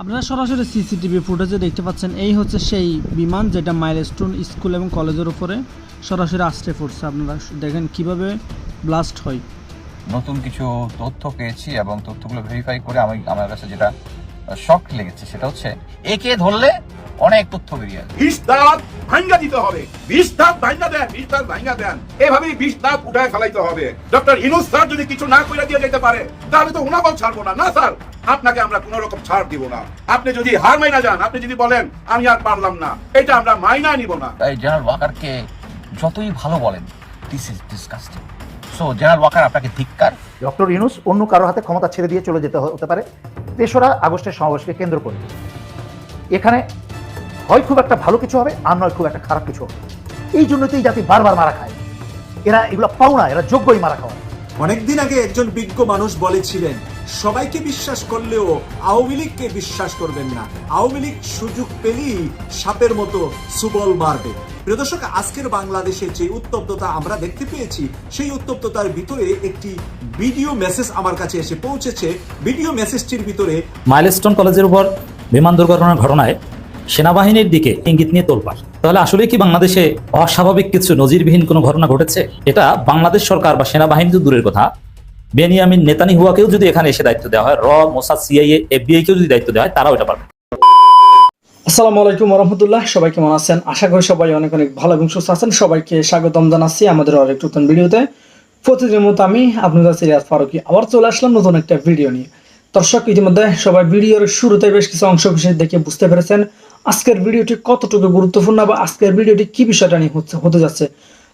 আপনারা সরাসরি সিসিটিভি ফুটেজে দেখতে পাচ্ছেন, এই হচ্ছে সেই বিমান যেটা মাইলস্টোন স্কুল এবং কলেজের উপরে সরাসরি আশ্রে পড়ছে। আপনারা দেখেন কীভাবে ব্লাস্ট হয়। নতুন কিছু তথ্য পেয়েছি এবং তথ্যগুলো ভেরিফাই করে আমি আমার কাছে যেটা শখ লেগেছে সেটা হচ্ছে, একে ধরলে অনেক তথ্য বেরিয়ে আসবে। বিষ দাঁত ভাঙ্গা দিতে হবে। বিষ দাঁত ভাঙ্গা দেন বিষ দাঁত ভাঙ্গা দেন। এভাবেই বিষ দাঁত উঠায় ফেলাইতে হবে। ডক্টর ইনুস স্যার যদি কিছু না করে দিয়ে যেতে পারে তাহলে তো উনাকেও ছাড়বো না। না স্যার আপনাকে আমরা কোন রকম ছাড় দিব না। আপনি যদি হার মাইনা যান আপনি যদি বলেন আমি আর পারলাম না এটা আমরা মাইনা নিব না। তাই জেনারেল ওয়াকারকে যতই ভালো বলেন this is disgusting so general Walker আপনাকে ধিক্কার? ডক্টর ইউনুস অন্য কারও হাতে ক্ষমতা ছেড়ে দিয়ে চলে যেতে হতে পারে। তেসরা আগস্টের সমাবেশকে কেন্দ্র করে। এখানে হয় খুব একটা ভালো কিছু হবে আর নয় খুব একটা খারাপ কিছু হবে। এই জন্য তো এই জাতি বারবার মারা খায়। এরা এগুলো পাও না এরা যোগ্যই মারা খাওয়া। অনেকদিন আগে একজন বিজ্ঞ মানুষ বলেছিলেন সবাইকে বিশ্বাস করলেও আওয়ামী লীগকে বিশ্বাস করবেন না। আওয়ামী লীগ সুযোগ পেলেই সাপের মতো সুবল মারবে। প্রিয় দর্শক আজকের বাংলাদেশে যে উত্তপ্ততা আমরা দেখতে পেয়েছি সেই উত্তপ্ততার ভিতরে একটি ভিডিও মেসেজ আমার কাছে এসে পৌঁছেছে। ভিডিও মেসেজটির ভিতরে মাইলস্টোন কলেজের উপর বিমান দুর্ঘটনার ঘটনায় সেনাবাহিনীর দিকে ইঙ্গিত নিয়ে তোলপাড়। তাহলে আসলে কি বাংলাদেশে অস্বাভাবিক কিছু নজিরবিহীন কোনো ঘটনা ঘটেছে? এটা বাংলাদেশ সরকার বা সেনাবাহিনী তো দূরের কথা। বেনিয়ামিন নেতানি হুয়াকেও যদি এখানে এসে দায়িত্ব দেওয়া হয়, র মোসাদ সিআইএ, এফবিআই কেও যদি দায়িত্ব দেওয়া হয়, তারাও এটা পারবে। আসসালামু আলাইকুম রহমতুল্লাহ সবাই কেমন আছেন? আশা করি সবাই অনেক অনেক ভালো এবং সুস্থ আছেন। সবাইকে স্বাগতম জানাচ্ছি আমাদের আরেক নতুন ভিডিওতে। প্রতিদিনের মতো আমি আপনাদের সিরিয়াস ফারুকি আবার চলে আসলাম নতুন একটা ভিডিও নিয়ে। দর্শক, ইতিমধ্যে সবাই ভিডিওর শুরুতে বেশ কিছু অংশ বিশেষ দেখে বুঝতে পেরেছেন। আজকের ভিডিওটি কতটুকু গুরুত্বপূর্ণ বা আজকের ভিডিওটি কি বিষয়টা নিয়ে হচ্ছে, হতে যাচ্ছে?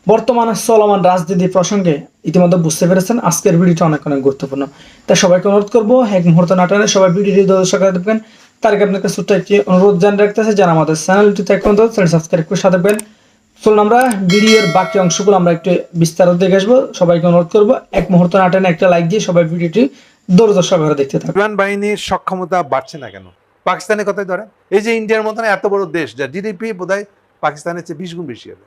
বর্তমানে চলমান রাজনীতি প্রসঙ্গে ইতিমধ্যে বুঝতে পেরেছেন আজকের ভিডিওটা অনেক অনেক গুরুত্বপূর্ণ। তাই সবাইকে অনুরোধ করব এক মুহূর্ত নাটানে সবাই ভিডিওটি দর্শক দেখবেন। তার আগে আপনাকে ছোট্ট একটি অনুরোধ জানিয়ে রাখতেছে যারা আমাদের চ্যানেলটিতে এখন চ্যানেল সাবস্ক্রাইব করে সাথে থাকবেন। চলুন আমরা ভিডিওর বাকি অংশগুলো আমরা একটু বিস্তারিত দেখে আসব। সবাইকে অনুরোধ করব, এক মুহূর্ত নাটানে একটা লাইক দিয়ে সবাই ভিডিওটি সহকারে দেখতে থাকবেন বাহিনীর সক্ষমতা বাড়ছে না কেন? পাকিস্তানের কথাই ধরেন। এই যে ইন্ডিয়ার মতন এত বড় দেশ, যা জিডিপি বোধহয় পাকিস্তানের চেয়ে বিশ গুণ বেশি হবে।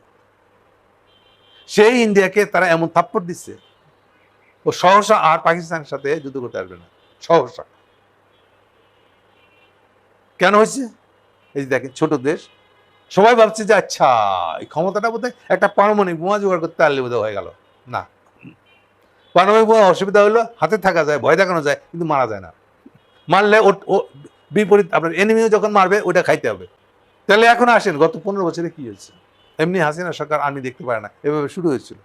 সেই ইন্ডিয়াকে তারা এমন থাপ্পড় দিচ্ছে। ও সহসা আর পাকিস্তানের সাথে যুদ্ধ করতে পারবে না। সহসা। কেন হয়েছে? এই যে দেখেন, ছোট দেশ। সবাই ভাবছে যে আচ্ছা এই ক্ষমতাটা বোধহয় একটা পারমাণবিক বোমা জোগাড় করতে পারলে বোধহয় হয়ে গেল। না। পারমাণবিক বোমা অসুবিধা হলো, হাতে থাকা যায়, ভয় দেখানো যায়, কিন্তু মারা যায় না। মারলে ও বিপরীত, আপনার এনিমিও যখন মারবে ওটা খাইতে হবে। তাহলে এখন আসেন, গত পনেরো বছরে কি হয়েছে? এমনি হাসিনা সরকার আর্মি দেখতে পারে না, এভাবে শুরু হয়েছিল।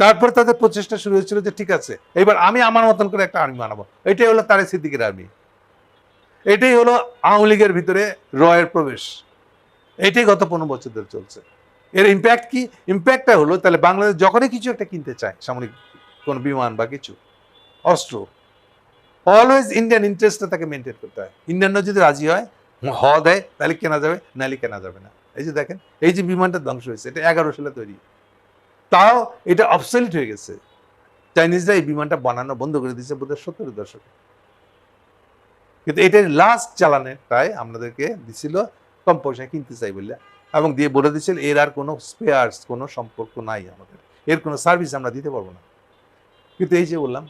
তারপর তাদের প্রচেষ্টা শুরু হয়েছিল যে, ঠিক আছে, এবার আমি আমার মতন করে একটা আর্মি বানাবো। এটাই হলো তারে সিদ্দিকের আর্মি এটাই হলো আওয়ামী লীগের ভিতরে রয়ের প্রবেশ। এটাই গত পনেরো বছর ধরে চলছে। এর ইম্প্যাক্ট কি? ইম্প্যাক্টটা হলো, তাহলে বাংলাদেশ যখনই কিছু একটা কিনতে চায়, সামরিক কোনো বিমান বা কিছু, অস্ত্র অলওয়েজ ইন্ডিয়ান ইন্টারেস্টটা তাকে মেনটেন করতে হয়। ইন্ডিয়ানরা যদি রাজি হয় হ দেয়, তাহলে কেনা যাবে নাহলে কেনা যাবে না। এই যে দেখেন, এই যে বিমানটা ধ্বংস হয়েছে, এটা এগারো সালে তৈরি। তাও এটা অবসলিট হয়ে গেছে। চাইনিজরা এই বিমানটা বানানো বন্ধ করে দিয়েছে বোধহয় সত্তর দশকে। কিন্তু এটার লাস্ট চালানেটাই আমাদেরকে দিছিল কম পয়সায় কিনতে চাই বলে, এবং দিয়ে বলে দিয়েছিল এর আর কোনো স্পেয়ার্স কোনো সম্পর্ক নাই আমাদের। এর কোনো সার্ভিস আমরা দিতে পারব না। কিন্তু এই যে বললাম,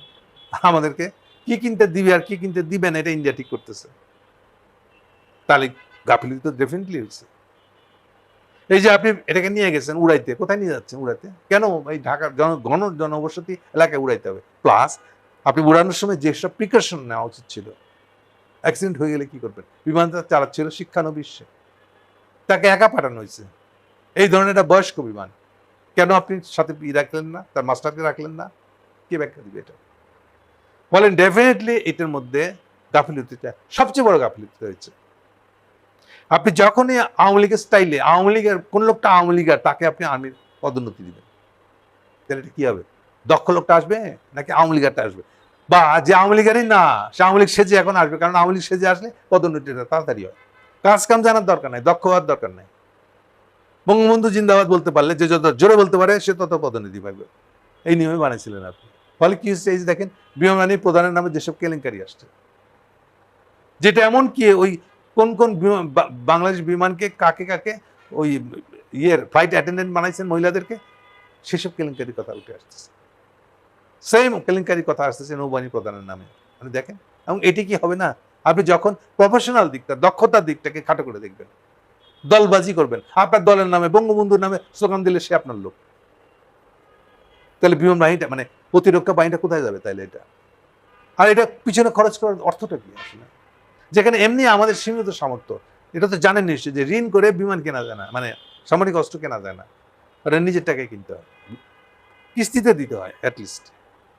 আমাদেরকে কি কিনতে দিবে আর কি কিনতে দিবে না, এটা ইন্ডিয়া ঠিক করতেছে। তাহলে গাফিলতি তো ডেফিনেটলি হচ্ছে এই যে আপনি এটাকে নিয়ে গেছেন উড়াইতে, কোথায় নিয়ে যাচ্ছেন উড়াইতে? কেন এই ঢাকার জন, ঘন জনবসতি এলাকায় উড়াইতে হবে? প্লাস আপনি উড়ানোর সময় যেসব প্রিকশন নেওয়া উচিত ছিল অ্যাক্সিডেন্ট হয়ে গেলে কি করবেন? বিমানটা চালাচ্ছিল শিক্ষানবিশ্বে তাকে একা পাঠানো হয়েছে। এই ধরনের একটা বয়স্ক বিমান। কেন আপনি সাথে রাখলেন না? তার মাস্টারকে রাখলেন না? কে ব্যাখ্যা দিবে এটা? বলেন ডেফিনেটলি এটার মধ্যে গাফিলতিটা সবচেয়ে বড় গাফিলতি হয়েছে আপনি যখনই আওয়ামী লীগের স্টাইলে আওয়ামী লীগের কোন লোকটা আওয়ামী লীগের তাকে আপনি আর্মির পদোন্নতি দিবেন। তাহলে এটা কি হবে? দক্ষ লোকটা আসবে নাকি আওয়ামী লীগারটা আসবে? বা যে আওয়ামী লীগেরই না, সে আওয়ামী লীগ সেজে এখন আসবে, কারণ আওয়ামী লীগ সেজে আসলে পদোন্নতিটা তাড়াতাড়ি হয়। কাজ কাম জানার দরকার নাই, দক্ষ হওয়ার দরকার নাই। বঙ্গবন্ধু জিন্দাবাদ বলতে পারলে যে যত জোরে বলতে পারে, সে তত পদোন্নতি পাবে এই নিয়মে বানিয়েছিলেন আপনি। ফলে কি হচ্ছে? এই যে দেখেন বিমানী প্রধানের নামে যেসব কেলেঙ্কারি আসছে, যেটা এমন কি ওই কোন কোন বাংলাদেশ বিমানকে কাকে কাকে ওই ইয়ের ফ্লাইট অ্যাটেন্ডেন্ট বানাইছেন মহিলাদেরকে, সেসব কেলেঙ্কারির কথা উঠে আসতেছে সেম কেলেঙ্কারির কথা আসতেছে নৌবাহিনী প্রধানের নামে। মানে দেখেন, এবং এটি কি হবে না? আপনি যখন প্রফেশনাল দিকটা, দক্ষতার দিকটাকে খাটো করে দেখবেন, দলবাজি করবেন, আপনার দলের নামে, বঙ্গবন্ধুর নামে স্লোগান দিলে সে আপনার লোক। তাহলে বিমান বাহিনীটা মানে প্রতিরক্ষা বাহিনীটা কোথায় যাবে তাহলে এটা? আর এটা পিছনে খরচ করার অর্থটা কি আসলে? যেখানে এমনি আমাদের সীমিত সামর্থ্য। এটা তো জানেন নিশ্চয়ই যে ঋণ করে বিমান কেনা যায় না মানে সামরিক অস্ত্র কেনা যায় না। ওটা নিজের টাকায় কিনতে হয়। কিস্তিতে দিতে হয় অ্যাটলিস্ট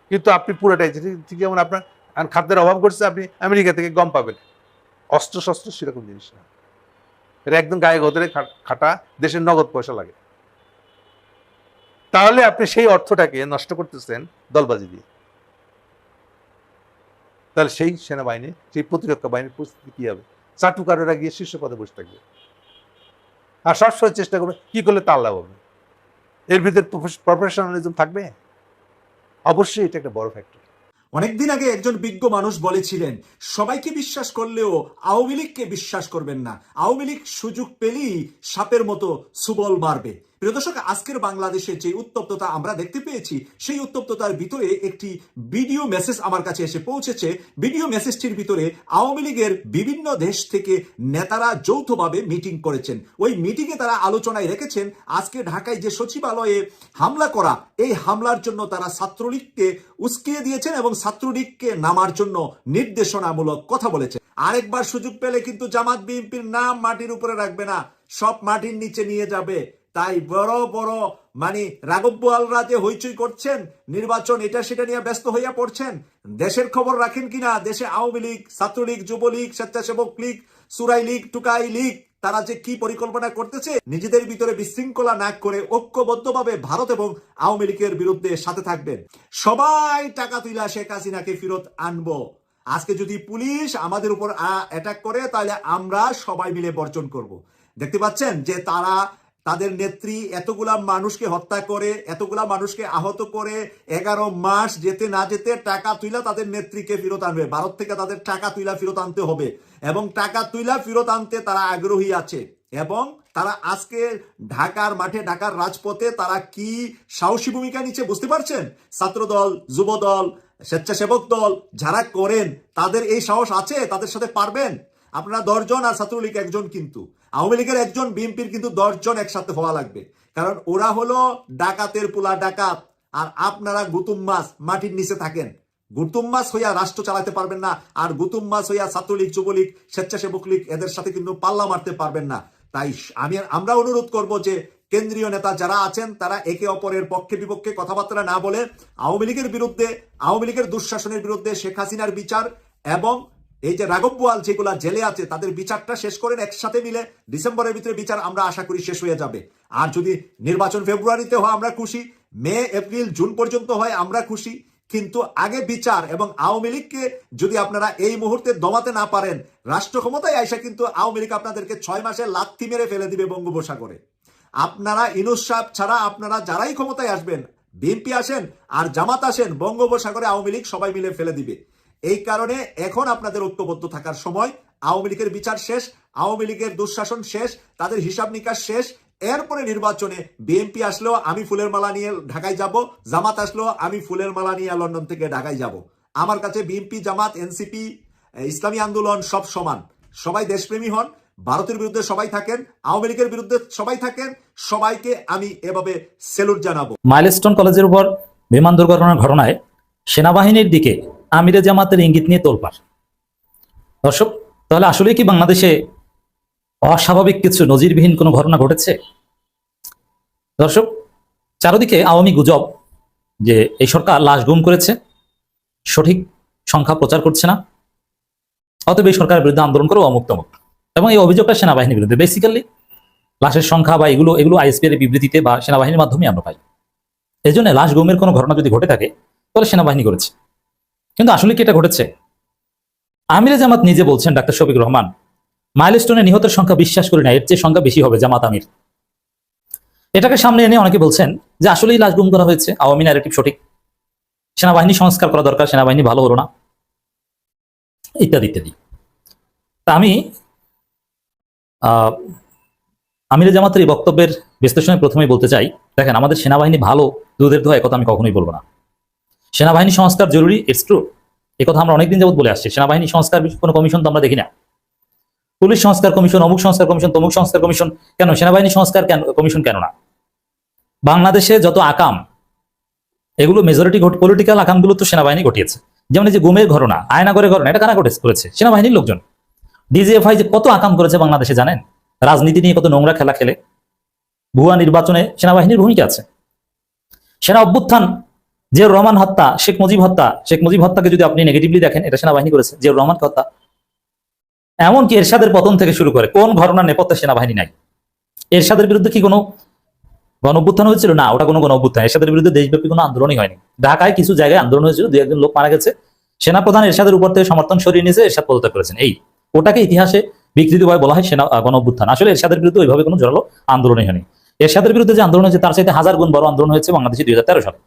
কিন্তু আপনি পুরোটাই ঠিক যেমন আপনার খাদ্যের অভাব করছে আপনি আমেরিকা থেকে গম পাবেন। অস্ত্র শস্ত্র সেরকম জিনিস না। এটা একদম গায়ে গদরে খা- খাটা, দেশের নগদ পয়সা লাগে। তাহলে আপনি সেই অর্থটাকে নষ্ট করতেছেন দলবাজি দিয়ে। তাহলে সেই সেনাবাহিনী, সেই প্রতিরক্ষা বাহিনীর পরিস্থিতি কি হবে? চাটুকাররা গিয়ে শীর্ষ পদে বসে থাকবে। আর সবসময় চেষ্টা করবে, কি করলে তার লাভ হবে? এর ভিতরে প্রফেশনালিজম থাকবে? অবশ্যই এটা একটা বড় ফ্যাক্টর অনেকদিন আগে একজন বিজ্ঞ মানুষ বলেছিলেন, সবাইকে বিশ্বাস করলেও আওয়ামী লীগকে বিশ্বাস করবেন না। আওয়ামী লীগ সুযোগ পেলেই সাপের মতো সুবল মারবে। প্রিয় দর্শক, আজকের বাংলাদেশে যে উত্তপ্ততা আমরা দেখতে পেয়েছি, সেই উত্তপ্ততার ভিতরে একটি ভিডিও মেসেজ আমার কাছে এসে পৌঁছেছে। ভিডিও মেসেজটির ভিতরে আওয়ামী লীগের বিভিন্ন দেশ থেকে নেতারা যৌথভাবে মিটিং করেছেন। ওই মিটিংয়ে তারা আলোচনায় রেখেছেন, আজকে ঢাকায় যে সচিবালয়ে হামলা করা, এই হামলার জন্য তারা ছাত্রলীগকে উস্কিয়ে দিয়েছেন এবং ছাত্রলীগকে নামার জন্য নির্দেশনামূলক কথা বলেছেন। আরেকবার সুযোগ পেলে কিন্তু জামাত বিএনপির নাম মাটির উপরে রাখবে না, সব মাটির নিচে নিয়ে যাবে। তাই বড় বড় মানে রাঘব বোয়ালরা যে হইচই করছেন, নির্বাচন এটা সেটা নিয়ে ব্যস্ত হইয়া পড়ছেন, দেশের খবর রাখেন কিনা, দেশে আওয়ামী লীগ, ছাত্রলীগ, যুবলীগ, স্বেচ্ছাসেবক লীগ, সুরাই লীগ, টুকাই লীগ, তারা যে কি পরিকল্পনা করতেছে, নিজেদের ভিতরে বিশৃঙ্খলা না করে ঐক্যবদ্ধভাবে ভারত এবং আওয়ামী লীগের বিরুদ্ধে সাথে থাকবেন। সবাই টাকা তুইলা শেখ হাসিনাকে ফেরত আনব। আজকে যদি পুলিশ আমাদের উপর অ্যাটাক করে, তাহলে আমরা সবাই মিলে বর্জন করব। দেখতে পাচ্ছেন যে তারা তাদের নেত্রী এতগুলা মানুষকে হত্যা করে, এতগুলা মানুষকে আহত করে, এগারো মাস যেতে না যেতে টাকা তুইলা তাদের নেত্রীকে ফেরত আনবে। ভারত থেকে তাদের টাকা তুইলা ফেরত আনতে হবে এবং টাকা তুইলা ফেরত আনতে তারা আগ্রহী আছে এবং তারা আজকে ঢাকার মাঠে, ঢাকার রাজপথে তারা কি সাহসী ভূমিকা নিচ্ছে বুঝতে পারছেন? ছাত্রদল, যুবদল, স্বেচ্ছাসেবক দল যারা করেন, তাদের এই সাহস আছে? তাদের সাথে পারবেন? আপনারা দশজন আর ছাত্রলীগ একজন কিন্তু। আওয়ামী লীগের একজন, বিএনপির কিন্তু দশজন একসাথে হওয়া লাগবে। কারণ ওরা হলো ডাকাতের পোলা ডাকাত। আর আপনারা গুতুম মাছ মাটির নিচে থাকেন। গুতুম মাছ হইয়া রাষ্ট্র চালাতে পারবেন না, আর গুতুম মাছ হইয়া ছাত্রলীগ, যুবলীগ, স্বেচ্ছাসেবক লীগ এদের সাথে কিন্তু পাল্লা মারতে পারবেন না। তাই আমি আমরা অনুরোধ করব যে কেন্দ্রীয় নেতা যারা আছেন, তারা একে অপরের পক্ষে বিপক্ষে কথাবার্তা না বলে আওয়ামী লীগের বিরুদ্ধে, আওয়ামী লীগের দুঃশাসনের বিরুদ্ধে শেখ হাসিনার বিচার এবং এই যে রাঘব বোয়াল যেগুলা জেলে আছে, তাদের বিচারটা শেষ করেন একসাথে মিলে ডিসেম্বরের ভিতরে বিচার আমরা আশা করি শেষ হয়ে যাবে। আর যদি নির্বাচন ফেব্রুয়ারিতে হয়, আমরা খুশি। মে, এপ্রিল, জুন পর্যন্ত হয়, আমরা খুশি। কিন্তু আগে বিচার এবং আওয়ামী লীগকে যদি আপনারা এই মুহূর্তে দমাতে না পারেন রাষ্ট্র ক্ষমতায় আইসা কিন্তু আওয়ামী লীগ আপনাদেরকে ছয় মাসে লাথি মেরে ফেলে দিবে বঙ্গোপসাগরে। আপনারা ইনুস সাহেব ছাড়া আপনারা যারাই ক্ষমতায় আসবেন, বিএনপি আসেন আর জামাত আসেন, বঙ্গোপসাগরে আওয়ামী লীগ সবাই মিলে ফেলে দিবে। এই কারণে এখন আপনাদের ঐক্যবদ্ধ থাকার সময় আওয়ামী লীগের বিচার শেষ, আওয়ামী লীগের দুঃশাসন শেষ, তাদের হিসাব নিকাশ শেষ। এরপরে নির্বাচনে বিএনপি আসলেও আমি ফুলের মালা নিয়ে ঢাকায় যাব, জামাত আসলেও আমি ফুলের মালা নিয়ে লন্ডন থেকে ঢাকায় যাব। আমার কাছে বিএনপি জামাত এনসিপি ইসলামী আন্দোলন সব সমান। সবাই দেশপ্রেমী হন, ভারতের বিরুদ্ধে সবাই থাকেন, আওয়ামী লীগের বিরুদ্ধে সবাই থাকেন, সবাইকে আমি এভাবে সেলুট জানাব। মাইলস্টোন কলেজের উপর বিমান দুর্ঘটনার ঘটনায় সেনাবাহিনীর দিকে আমিরে জামাতের ইঙ্গিত নিয়ে তোলপার দর্শক, তাহলে আসলে কি বাংলাদেশে অস্বাভাবিক কিছু নজিরবিহীন কোনো ঘটনা ঘটেছে? দর্শক, চারদিকে আওয়ামী গুজব যে এই সরকার লাশ গুম করেছে, সঠিক সংখ্যা প্রচার করছে না। অতএব এই সরকারের বিরুদ্ধে আন্দোলন করে অমুক তমুক এবং এই অভিযোগটা সেনাবাহিনীর বিরুদ্ধে। বেসিক্যালি লাশের সংখ্যা বা এগুলো এগুলো আইএসপি এর বিবৃতিতে বা সেনাবাহিনীর মাধ্যমে আমরা পাই। এই জন্য লাশ গুমের কোনো ঘটনা যদি ঘটে থাকে, তাহলে সেনাবাহিনী করেছে। কিন্তু আসলে কি এটা ঘটেছে? আমিরে জামাত নিজে বলছেন, ডাক্তার শফিক রহমান, মাইলস্টোনে নিহতের সংখ্যা বিশ্বাস করি না, এর চেয়ে সংখ্যা বেশি হবে জামাত আমির। এটাকে সামনে এনে অনেকে বলছেন যে আসলেই লাশ গুম করা হয়েছে, আওয়ামী ন্যারেটিভ সঠিক। সেনাবাহিনী সংস্কার করা দরকার, সেনাবাহিনী ভালো হলো না। ইত্যাদি ইত্যাদি। তা আমি আমিরে জামাতের এই বক্তব্যের বিশ্লেষণে প্রথমেই বলতে চাই, দেখেন আমাদের সেনাবাহিনী ভালো, দুধের দোয়া কথা আমি কখনোই বলব না। সেনাবাহিনী সংস্কার জরুরি ইটস ট্রু এই কথা আমরা অনেকদিন যাবত বলে আসছি। সেনাবাহিনী সংস্কার কোনো কমিশন তো আমরা দেখি না। পুলিশ সংস্কার কমিশন, অমুক সংস্কার কমিশন, তমুক সংস্কার কমিশন, কেন? সেনাবাহিনী সংস্কার কেন কমিশন কেন না? বাংলাদেশে যত আকাম, এগুলো মেজরিটি পলিটিক্যাল আকামগুলো তো সেনাবাহিনী ঘটিয়েছে। যেমন যে গুমের ঘটনা, আয়নাগরের ঘটনা, এটা কারা ঘটে- করেছে? সেনাবাহিনীর লোকজন। ডিজিএফআই যে কত আকাম করেছে বাংলাদেশে, জানেন? রাজনীতি নিয়ে কত নোংরা খেলা খেলে। ভুয়া নির্বাচনে সেনাবাহিনীর ভূমিকা আছে। সেনা অভ্যুত্থান যে রহমান হত্যা, শেখ মুজিব হত্যা, শেখ মুজিব হত্যাকে যদি আপনি নেগেটিভলি দেখেন, এটা সেনাবাহিনী করেছে, যে রহমানকে হত্যা, এমনকি এরশাদের পতন থেকে শুরু করে, কোন ঘটনার নেপথ্যে সেনাবাহিনী নাই? এরশাদের বিরুদ্ধে কি কোনো গণ অভ্যুত্থান হয়েছিল? না, ওটা কোনো গণ অভ্যুত্থান, এরশাদের বিরুদ্ধে দেশব্যাপী কোনো আন্দোলনই হয়নি। ঢাকায় কিছু জায়গায় আন্দোলন হয়েছিল, দু একজন লোক মারা গেছে। সেনাপ্রধান এরশাদের উপর থেকে সমর্থন সরিয়ে নিয়েছে, এরশাদ পদত্যাগ করেছেন। এই, ওটাকে ইতিহাসে বিকৃতভাবে বলা হয় সেনা গণ অভ্যুত্থান। আসলে এরশাদের বিরুদ্ধে ওইভাবে কোনো জোরালো আন্দোলনই হয়নি। এরশাদের বিরুদ্ধে যে আন্দোলন হয়েছে, তার সাথে হাজার গুণ বড় আন্দোলন হয়েছে বাংলাদেশে দুই হাজার তেরো সালে।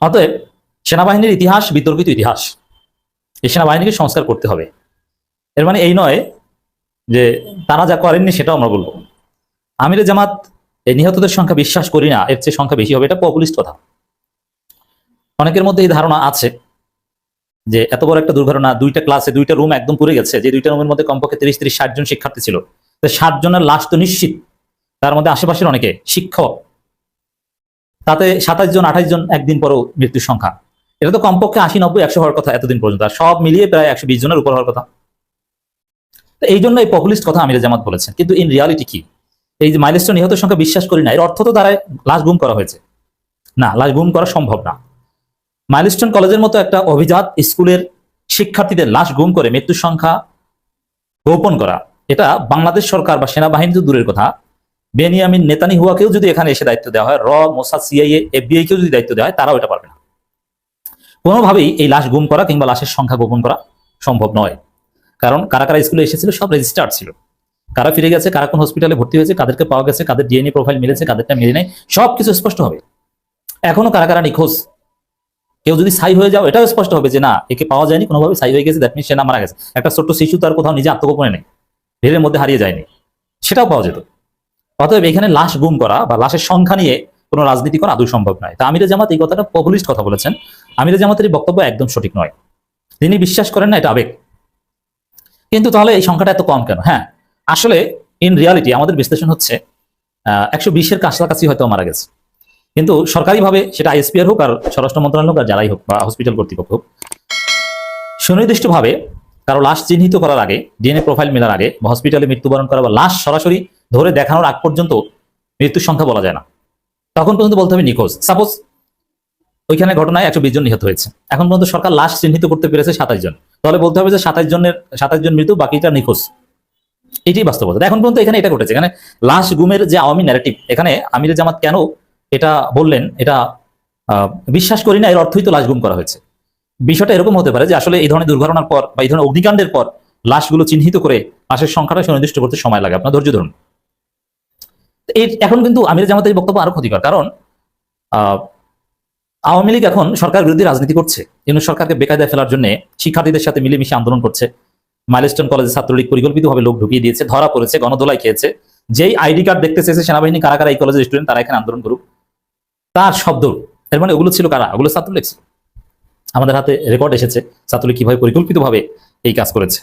অতএব সেনাবাহিনীর ইতিহাস বিতর্কিত ইতিহাস। এই সেনাবাহিনীকে সংস্কার করতে হবে। এর মানে এই নয় যে তারা যা করেননি সেটাও আমরা বলব। আমিরে জামাত এই নিহতদের সংখ্যা বিশ্বাস করি না, এর চেয়ে সংখ্যা বেশি হবে, এটা পপুলিস্ট কথা। অনেকের মধ্যে এই ধারণা আছে যে এত বড় একটা দুর্ঘটনা, দুইটা ক্লাসে দুইটা রুম একদম পুড়ে গেছে, যে দুইটা রুমের মধ্যে কমপক্ষে তিরিশ তিরিশ, ষাট জন শিক্ষার্থী ছিল। ষাট জনের লাশ তো নিশ্চিত। তার মধ্যে আশেপাশের অনেকে শিক্ষক তাতে সাতাশ জন আঠাশ জন একদিন পরও মৃত্যুর সংখ্যা। এটা তো কমপক্ষে আশি, নব্বই, একশো হওয়ার কথা এতদিন পর্যন্ত। আর সব মিলিয়ে প্রায় একশো বিশ জনের উপর হওয়ার কথা। তো এই জন্য এই পপুলিস্ট কথা আমির জামাত বলেছেন। কিন্তু ইন রিয়ালিটি কি? এই যে মাইলস্টোন নিহতের সংখ্যা বিশ্বাস করি না, এর অর্থ তো দ্বারাই লাশ গুম করা হয়েছে। না, লাশ গুম করা সম্ভব না। মাইলস্টোন কলেজের মতো একটা অভিজাত স্কুলের শিক্ষার্থীদের লাশ গুম করে মৃত্যুর সংখ্যা গোপন করা, এটা বাংলাদেশ সরকার বা সেনাবাহিনী দূরের কথা। বেনিয়ামিন নেতানি হুয়াকেও যদি এখানে এসে দায়িত্ব দেওয়া হয়, র মোসাদ সিআইএ, এফবিআই কেও যদি দায়িত্ব দেওয়া হয়, তারাও এটা পারবে না। কোনোভাবেই এই লাশ গুম করা কিংবা লাশের সংখ্যা গোপন করা সম্ভব নয়। কারণ কারা কারা স্কুলে এসেছিল, সব রেজিস্টার ছিল। কারা ফিরে গেছে, কারা কোন হসপিটালে ভর্তি হয়েছে, কাদেরকে পাওয়া গেছে, কাদের ডিএনএ প্রোফাইল মিলেছে, কাদেরটা মিলে নেই, সবকিছু স্পষ্ট হবে। এখনও কারা কারা নিখোঁজ? কেউ যদি সাই হয়ে যাও, এটাও স্পষ্ট হবে যে না, একে পাওয়া যায়নি, কোনোভাবে সাই হয়ে গেছে দ্যাট মিন সে না মারা গেছে। একটা ছোট্ট শিশু তার কোথাও নিজে আত্মগোপনে নেই ভিড়ের মধ্যে হারিয়ে যায়নি, সেটাও পাওয়া যেত। অতএব এখানে লাশ গুম করা বা লাশের সংখ্যা নিয়ে কোনো রাজনীতি করা আদৌ সম্ভব নয়। তা আমিরে জামাত এই কথাটা পপুলিস্ট কথা বলেছেন। আমিরে জামাতের এই বক্তব্য একদম সঠিক নয়। তিনি বিশ্বাস করেন না, এটা আবেগ। কিন্তু তাহলে এই সংখ্যাটা এত কম কেন? হ্যাঁ আসলে ইন রিয়ালিটি আমাদের বিশ্লেষণ হচ্ছে একশো বিশের কাছাকাছি হয়তো মারা গেছে। কিন্তু সরকারিভাবে সেটা আইএসপিআর হোক আর স্বরাষ্ট্র মন্ত্রণালয় হোক আর যারাই হোক বা হসপিটাল কর্তৃপক্ষ হোক, সুনির্দিষ্টভাবে কারও লাশ চিহ্নিত করার আগে ডিএনএ প্রোফাইল মেলার আগে হসপিটালে মৃত্যুবরণ করা বা লাশ সরাসরি ধরে দেখানোর আগ পর্যন্ত মৃত্যুর সংখ্যা বলা যায় না। তখন পর্যন্ত বলতে হবে নিখোঁজ। সাপোজ ওইখানে ঘটনায় একশো বিশ জন নিহত হয়েছে। এখন পর্যন্ত সরকার লাশ চিহ্নিত করতে পেরেছে সাতাশ জন। তাহলে বলতে হবে যে সাতাশ জনের সাতাশ জন মৃত্যু, বাকিটা নিখোঁজ। এটাই বাস্তবতা। এখন পর্যন্ত এখানে এটা ঘটেছে। এখানে লাশ গুমের যে আওয়ামী ন্যারেটিভ এখানে আমির জামাত কেন এটা বললেন, এটা বিশ্বাস করি না, এর অর্থই তো লাশ গুম করা হয়েছে। বিষয়টা এরকম হতে পারে যে আসলে এই ধরনের দুর্ঘটনার পর বা এই ধরনের অগ্নিকাণ্ডের পর লাশগুলো চিহ্নিত করে লাশের সংখ্যাটা সুনির্দিষ্ট করতে সময় লাগে। আপনার ধৈর্য ধরুন। এখন কিন্তু আমির জামাতের বক্তব্য আরও ক্ষতিকর। কারণ আওয়ামী লীগ এখন সরকার বিরোধী রাজনীতি করছে। ইউনুস সরকারকে বেকায়দায় ফেলার জন্য শিক্ষার্থীদের সাথে মিলেমিশে আন্দোলন করছে। মাইলস্টোন কলেজে ছাত্রলীগ পরিকল্পিতভাবে লোক ঢুকিয়ে দিয়েছে, ধরা পড়েছে গণদোলাই খেয়েছে। যেই আইডি কার্ড দেখতে চেয়েছে সেনাবাহিনী, কারা কারা এই কলেজের স্টুডেন্ট তারা এখানে আন্দোলন করুক। তার শব্দ, এর মানে ওগুলো ছিল কারা? ওগুলো ছাত্রলীগ ছিল। আমাদের হাতে রেকর্ড এসেছে ছাত্রলীগ কীভাবে পরিকল্পিতভাবে এই কাজ করেছে।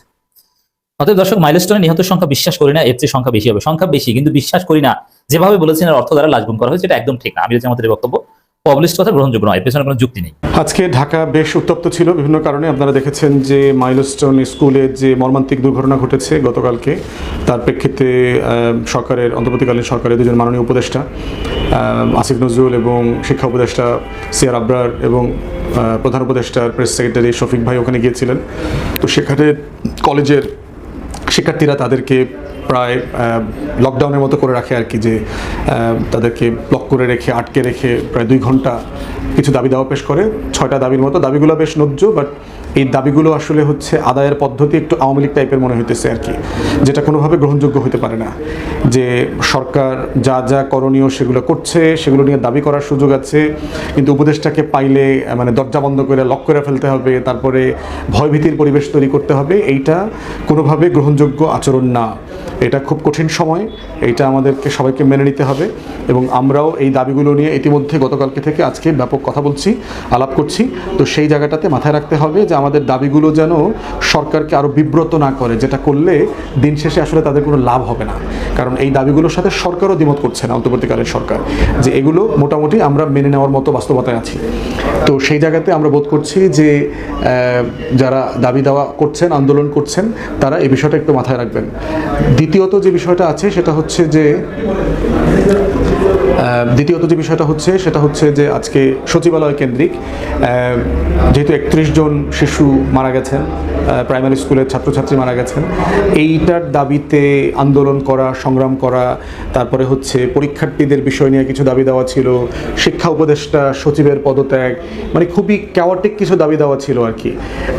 অতএব দর্শক, মাইলস্টোনে নিহতের সংখ্যা বিশ্বাস করি না, এর চেয়ে সংখ্যা বেশি হবে। সংখ্যা বেশি, কিন্তু বিশ্বাস করি না যেভাবে বলেছেন অর্থ দ্বারা লাশ গুম করা হয়েছে, এটা একদম ঠিক না। আমি আমাদের বক্তব্য পবলিস্ট কথা গ্রহণযোগ্য নয় পেছনে কোনো যুক্তি নেই। আজকে ঢাকা বেশ উত্তপ্ত ছিল বিভিন্ন কারণে। আপনারা দেখেছেন যে মাইলস্টোন স্কুলে যে মর্মান্তিক দুর্ঘটনা ঘটেছে গতকালকে, তার প্রেক্ষিতে সরকারের, অন্তর্বর্তীকালীন সরকারের দুজন মাননীয় উপদেষ্টা আসিফ নজরুল এবং শিক্ষা উপদেষ্টা সিয়ার আবরার এবং প্রধান উপদেষ্টার প্রেস সেক্রেটারি শফিক ভাই ওখানে গিয়েছিলেন। তো সেখানে কলেজের শিক্ষার্থীরা তাদেরকে প্রায় লকডাউনের মতো করে রাখে আর কি, যে তাদেরকে ব্লক করে রেখে, আটকে রেখে প্রায় দুই ঘণ্টা কিছু দাবি দাওয়া পেশ করে। ছয়টা দাবির মতো, দাবিগুলো বেশ ন্যায্য বাট এই দাবিগুলো আসলে হচ্ছে আদায়ের পদ্ধতি একটু আওয়ামী লীগ টাইপের মনে হইতেছে আর কি, যেটা কোনোভাবে গ্রহণযোগ্য হতে পারে না। যে, সরকার যা যা করণীয় সেগুলো করছে, সেগুলো নিয়ে দাবি করার সুযোগ আছে, কিন্তু উপদেশটাকে পাইলে মানে দরজা বন্ধ করে লক করে ফেলতে হবে, তারপরে ভয়ভীতির পরিবেশ তৈরি করতে হবে, এইটা কোনোভাবে গ্রহণযোগ্য আচরণ না। এটা খুব কঠিন সময় এটা আমাদেরকে সবাইকে মেনে নিতে হবে এবং আমরাও এই দাবিগুলো নিয়ে ইতিমধ্যে গতকালকে থেকে আজকে ব্যাপক কথা বলছি, আলাপ করছি। তো সেই জায়গাটাতে মাথায় রাখতে হবে যে আমাদের দাবিগুলো যেন সরকারকে আরও বিব্রত না করে, যেটা করলে দিন শেষে আসলে তাদের কোনো লাভ হবে না। কারণ এই দাবিগুলোর সাথে সরকারও দ্বিমত করছে না, অন্তর্বর্তীকালীন সরকার। যে এগুলো মোটামুটি আমরা মেনে নেওয়ার মতো বাস্তবতায় আছি। তো সেই জায়গাতে আমরা বোধ করছি যে যারা দাবি দাওয়া করছেন, আন্দোলন করছেন, তারা এই বিষয়টা একটু মাথায় রাখবেন। দ্বিতীয়ত যে বিষয়টা আছে সেটা হচ্ছে যে দ্বিতীয়ত যে বিষয়টা হচ্ছে, সেটা হচ্ছে যে আজকে সচিবালয় কেন্দ্রিক যেহেতু একত্রিশ জন শিশু মারা গেছেন প্রাইমারি স্কুলের ছাত্রছাত্রী মারা গেছেন, এইটার দাবিতে আন্দোলন করা, সংগ্রাম করা, তারপরে হচ্ছে পরীক্ষার্থীদের বিষয় নিয়ে কিছু দাবি দেওয়া ছিল, শিক্ষা উপদেষ্টা, সচিবের পদত্যাগ মানে খুবই ক্যাওয়াটিক কিছু দাবি দেওয়া ছিল আর কি,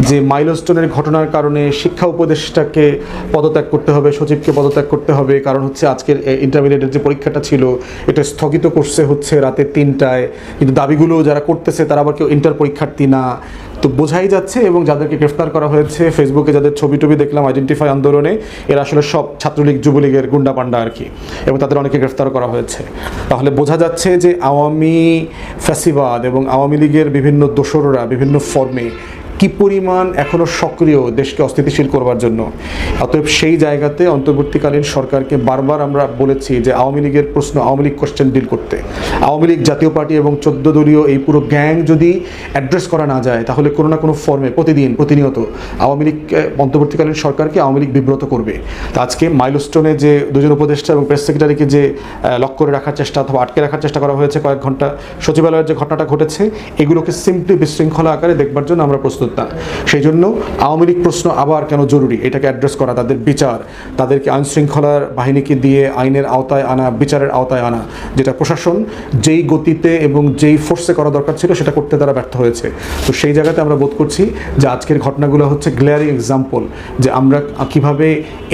যে মাইলস্টোনের ঘটনার কারণে শিক্ষা উপদেষ্টাকে পদত্যাগ করতে হবে, সচিবকে পদত্যাগ করতে হবে, কারণ হচ্ছে আজকের ইন্টারমিডিয়েটের যে পরীক্ষাটা ছিল, এটা স্থগিত করছে হচ্ছে রাতে তিনটায়। কিন্তু দাবিগুলো যারা করতেছে, তারা আবার কেউ ইন্টার পরীক্ষার্থী না। তো বোঝাই যাচ্ছে এবং যাদেরকে গ্রেফতার করা হয়েছে ফেসবুকে যাদের ছবি টবি দেখলাম আইডেন্টিফাই আন্দোলনে, এরা আসলে সব ছাত্রলীগ, যুবলীগের গুন্ডা পান্ডা আর কি। এবং তাদের অনেকে গ্রেফতার করা হয়েছে। তাহলে বোঝা যাচ্ছে যে আওয়ামী ফ্যাসিবাদ এবং আওয়ামী লীগের বিভিন্ন দোসররা বিভিন্ন ফর্মে কি পরিমাণ এখনও সক্রিয় দেশকে অস্থিতিশীল করবার জন্য? অতএব সেই জায়গাতে অন্তর্বর্তীকালীন সরকারকে বারবার আমরা বলেছি যে আওয়ামী লীগের প্রশ্ন আওয়ামী লীগ কোশ্চেন ডিল করতে। আওয়ামী লীগ জাতীয় পার্টি এবং চোদ্দ দলীয় এই পুরো গ্যাং যদি অ্যাড্রেস করা না যায় তাহলে কোনো না কোনো ফর্মে প্রতিদিন প্রতিনিয়ত আওয়ামী লীগ অন্তর্বর্তীকালীন সরকারকে আওয়ামী লীগ বিব্রত করবে। তা আজকে মাইলস্টোনে যে দুজন উপদেষ্টা এবং প্রেস সেক্রেটারিকে যে আহ, লক করে রাখার চেষ্টা অথবা আটকে রাখার চেষ্টা করা হয়েছে কয়েক ঘণ্টা সচিবালয়ের যে ঘটনাটা ঘটেছে এগুলোকে সিম্পলি বিশৃঙ্খলা আকারে দেখবার জন্য আমরা প্রস্তুত না সেই জন্য আওয়ামী লীগ প্রশ্ন আবার কেন জরুরি? এটাকে অ্যাড্রেস করা, তাদের বিচার। তাদেরকে আইন শৃঙ্খলার বাহিনীকে দিয়ে আইনের আওতায় আনা, বিচারের আওতায় আনা। যেটা প্রশাসন যেই গতিতে এবং যেই ফোর্সে করা দরকার ছিল, সেটা করতে তারা ব্যর্থ হয়েছে। তো সেই জায়গাতে আমরা বোধ করছি যে আজকের ঘটনাগুলো হচ্ছে গ্লেয়ারিং এক্সাম্পল যে আমরা কীভাবে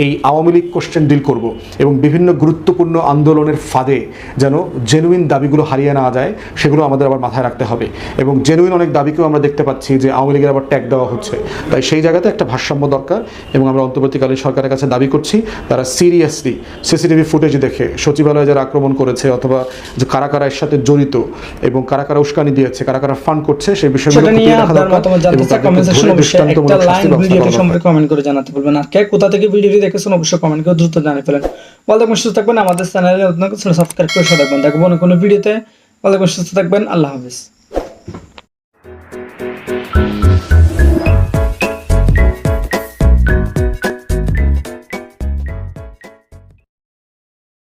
এই আওয়ামী লীগ কোশ্চেন ডিল করব এবং বিভিন্ন গুরুত্বপূর্ণ আন্দোলনের ফাঁদে যেন জেনুইন দাবিগুলো হারিয়ে না যায়, সেগুলো আমাদের আবার মাথায় রাখতে হবে। এবং জেনুইন অনেক দাবিকেও আমরা দেখতে পাচ্ছি যে আওয়ামী লীগের আবার ট্যাগ দেওয়া হচ্ছে। তাই সেই জায়গাতে একটা ভারসাম্য দরকার এবং আমরা অন্তর্বর্তীকালীন সরকারের কাছে দাবি করছি তারা সিরিয়াসলি সিসিটিভি ফুটেজ দেখে সচিবালয়ে যারা আক্রমণ করেছে অথবা যে কারা কারা এর সাথে জড়িত এবং কারা কারা উস্কানি দিয়েছে কারা কারা ফান্ড করছে সেই বিষয়গুলো কমেন্ট করে জানাতে বলবেন। আর কে কোথা থেকে ভিডিওটি দেখেছেন অবশ্যই কমেন্ট করে দ্রুত জানিয়ে ফেলেন। ভালো থাকবেন সুস্থ থাকবেন। আমাদের চ্যানেলে নতুন সাবস্ক্রাইব করে সাথে থাকবেন দেখব অন্য কোনো ভিডিওতে। ভালো থাকবেন সুস্থ থাকবেন। আল্লাহ হাফিজ।